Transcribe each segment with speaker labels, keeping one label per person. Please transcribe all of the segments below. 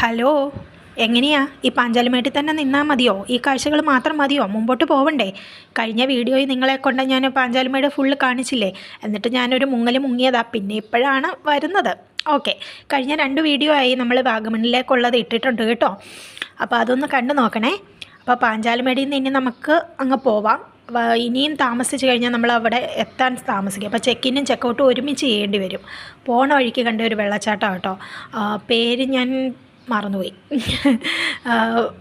Speaker 1: Hello എങ്ങനെയാ? ഈ പാഞ്ചാലിമേട്ടിൽ തന്നെ നിന്നാൽ മതിയോ? ഈ കാഴ്ചകൾ മാത്രം മതിയോ? മുമ്പോട്ട് പോവണ്ടേ? കഴിഞ്ഞ വീഡിയോയിൽ നിങ്ങളെ കൊണ്ട് ഞാൻ പാഞ്ചാലിമേട് ഫുള്ള് കാണിച്ചില്ലേ? എന്നിട്ട് ഞാനൊരു മുങ്ങൽ മുങ്ങിയതാ. പിന്നെ ഇപ്പോഴാണ് വരുന്നത്. ഓക്കെ. കഴിഞ്ഞ രണ്ട് വീഡിയോ ആയി നമ്മൾ വാഗമണിലേക്കുള്ളത് ഇട്ടിട്ടുണ്ട് കേട്ടോ. അപ്പോൾ അതൊന്ന് കണ്ടു നോക്കണേ. അപ്പോൾ പാഞ്ചാലിമേടിയിൽ നിന്ന് ഇനി നമുക്ക് അങ്ങ് പോവാം. ഇനിയും താമസിച്ച് കഴിഞ്ഞാൽ നമ്മൾ അവിടെ എത്താൻ താമസിക്കും. അപ്പോൾ ചെക്കിനും ചെക്കൗട്ടും ഒരുമിച്ച് ചെയ്യേണ്ടി വരും. പോണ വഴിക്ക് കണ്ട ഒരു വെള്ളച്ചാട്ടം കേട്ടോ പേര് ഞാൻ മറന്നുപോയി.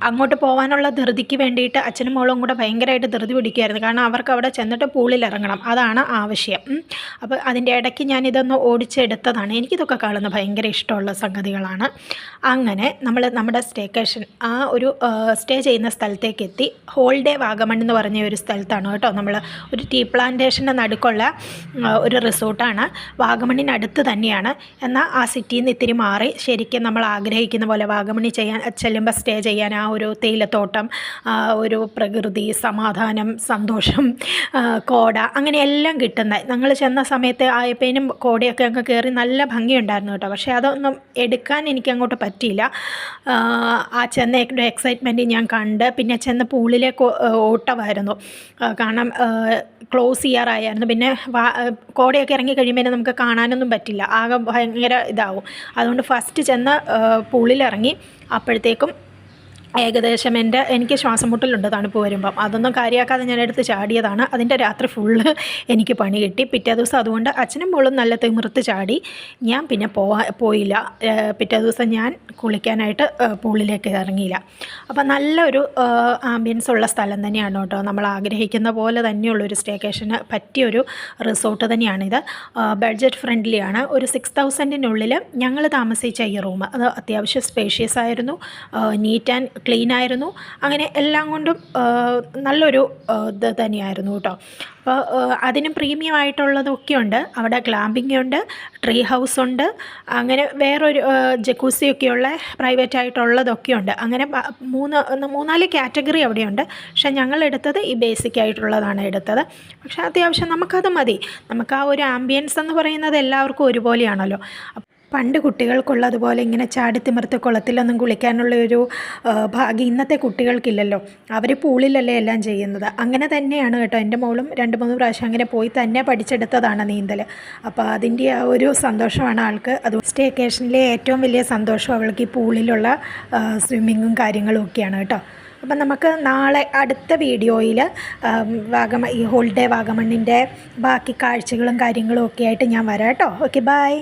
Speaker 1: അങ്ങോട്ട് പോകാനുള്ള ധൃതിക്ക് വേണ്ടിയിട്ട് അച്ഛനും മോളും കൂടെ ഭയങ്കരമായിട്ട് ധൃതി പിടിക്കുമായിരുന്നു കാരണം അവർക്ക് അവിടെ ചെന്നിട്ട് പൂളിൽ ഇറങ്ങണം അതാണ് ആവശ്യം. അപ്പോൾ അതിന്റെ ഇടയ്ക്ക് ഞാനിതൊന്ന് ഓടിച്ചെടുത്തതാണ്. എനിക്കിതൊക്കെ കാണുന്നത് ഭയങ്കര ഇഷ്ടമുള്ള സംഗതികളാണ്. അങ്ങനെ നമ്മൾ നമ്മുടെ സ്റ്റേക്കേഷൻ ആ ഒരു സ്റ്റേ ചെയ്യുന്ന സ്ഥലത്തേക്ക് എത്തി ഹോൾഡേ വാഗമൺ എന്ന് പറഞ്ഞ ഒരു സ്ഥലത്താണ് കേട്ടോ നമ്മൾ ഒരു ടീ പ്ലാന്റേഷന്റെ നടുക്കുള്ള ഒരു റിസോർട്ടാണ്. വാഗമണിനടുത്ത് തന്നെയാണ്. എന്നാൽ ആ സിറ്റിയിൽ നിന്ന് ഇത്തിരി മാറി ശരിക്കും നമ്മൾ ആഗ്രഹിക്കുന്ന പോലെ വാഗമണി ചെയ്യാൻ ചെല്ലുമ്പോൾ സ്റ്റേ ചെയ്യാൻ ആ ഒരു തേയിലത്തോട്ടം ഒരു പ്രകൃതി സമാധാനം സന്തോഷം കോട അങ്ങനെ എല്ലാം കിട്ടുന്ന. ഞങ്ങൾ ചെന്ന സമയത്ത് ആയപ്പേനും കോടയൊക്കെ അങ്ങ് കയറി നല്ല ഭംഗിയുണ്ടായിരുന്നു കേട്ടോ. പക്ഷേ അതൊന്നും എടുക്കാൻ എനിക്ക് അങ്ങോട്ട് പറ്റിയില്ല. ആ, ചെന്ന എക്സൈറ്റ്മെന്റ് ഞാൻ കണ്ട്. പിന്നെ ചെന്ന പൂളിലേക്ക് ഓ- ഓട്ടമായിരുന്നു. കാരണം ക്ലോസ് ചെയ്യാറായിരുന്നു പിന്നെ കോടയൊക്കെ ഇറങ്ങി കഴിയുമ്പോൾ നമുക്ക് കാണാനൊന്നും പറ്റില്ല. ആകെ ഭയങ്കര ഇതാവും. അതുകൊണ്ട് ഫസ്റ്റ് ചെന്ന് പൂളിലിറങ്ങി അപ്പോഴത്തേക്കും ഏകദേശം എന്റെ എനിക്ക് ശ്വാസം മുട്ടലുണ്ട് തണുപ്പ് വരുമ്പം. അതൊന്നും കാര്യമാക്കാതെ ഞാൻ എടുത്ത് ചാടിയതാണ്. അതിന്റെ രാത്രി ഫുള്ള് എനിക്ക് പണി കിട്ടി. പിറ്റേ ദിവസം അതുകൊണ്ട് അച്ഛനും മോളും നല്ല തിമിർത്ത് ചാടി. ഞാൻ പിന്നെ പോവാ പോയില്ല. പിറ്റേ ദിവസം ഞാൻ കുളിക്കാനായിട്ട് പൂളിലേക്ക് ഇറങ്ങിയില്ല. അപ്പം നല്ലൊരു ആംബിയൻസ് ഉള്ള സ്ഥലം തന്നെയാണ് കേട്ടോ. നമ്മൾ ആഗ്രഹിക്കുന്ന പോലെ തന്നെയുള്ളൊരു സ്റ്റേക്കേഷന് പറ്റിയൊരു റിസോർട്ട് തന്നെയാണിത്. ബഡ്ജറ്റ് ഫ്രണ്ട്ലിയാണ് ഒരു സിക്സ് തൗസൻഡിനുള്ളിൽ ഞങ്ങൾ താമസിച്ച ഈ റൂം അത് അത്യാവശ്യം സ്പേഷ്യസ് ആയിരുന്നു. നീറ്റ് ആൻഡ് ക്ലീൻ ആയിരുന്നു. അങ്ങനെ എല്ലാം കൊണ്ടും നല്ലൊരു ഇത് തന്നെയായിരുന്നു കേട്ടോ. അപ്പോൾ അതിന് പ്രീമിയം ആയിട്ടുള്ളതൊക്കെ ഉണ്ട് അവിടെ ഗ്ലാമ്പിംഗ് ഉണ്ട് ട്രീ ഹൗസ് ഉണ്ട് അങ്ങനെ വേറൊരു ജക്കൂസിയൊക്കെയുള്ള പ്രൈവറ്റ് ആയിട്ടുള്ളതൊക്കെ ഉണ്ട് അങ്ങനെ മൂന്ന് മൂന്നാൽ കാറ്റഗറി അവിടെയുണ്ട്. പക്ഷേ ഞങ്ങൾ എടുത്തത് ഈ ബേസിക് ആയിട്ടുള്ളതാണ് എടുത്തത്. പക്ഷേ അത്യാവശ്യം നമുക്കത് മതി. നമുക്ക് ആ ഒരു ആംബിയൻസ് എന്ന് പറയുന്നത് എല്ലാവർക്കും ഒരുപോലെയാണല്ലോ. പണ്ട് കുട്ടികൾക്കുള്ളതുപോലെ ഇങ്ങനെ ചാടിത്തിമിർത്ത് കുളത്തിലൊന്നും കുളിക്കാനുള്ള ഒരു ഭാഗ്യം ഇന്നത്തെ കുട്ടികൾക്കില്ലല്ലോ. അവർ പൂളിലല്ലേ എല്ലാം ചെയ്യുന്നത്. അങ്ങനെ തന്നെയാണ് കേട്ടോ. എന്റെ മോളും രണ്ട് മൂന്ന് പ്രാവശ്യം അങ്ങനെ പോയി തന്നെ പഠിച്ചെടുത്തതാണ് നീന്തൽ അപ്പോൾ അതിന്റെ ആ ഒരു സന്തോഷമാണ് ആൾക്ക്. അത് സ്റ്റേക്കേഷനിലെ ഏറ്റവും വലിയ സന്തോഷം അവൾക്ക് ഈ പൂളിലുള്ള സ്വിമ്മിങ്ങും കാര്യങ്ങളും ഒക്കെയാണ് കേട്ടോ. അപ്പം നമുക്ക് നാളെ അടുത്ത വീഡിയോയിൽ വാഗമ ഈ ഹോളിഡേ വാഗമണ്ണിന്റെ ബാക്കി കാഴ്ചകളും കാര്യങ്ങളും ഒക്കെ ആയിട്ട് ഞാൻ വരാം കേട്ടോ. Okay bye.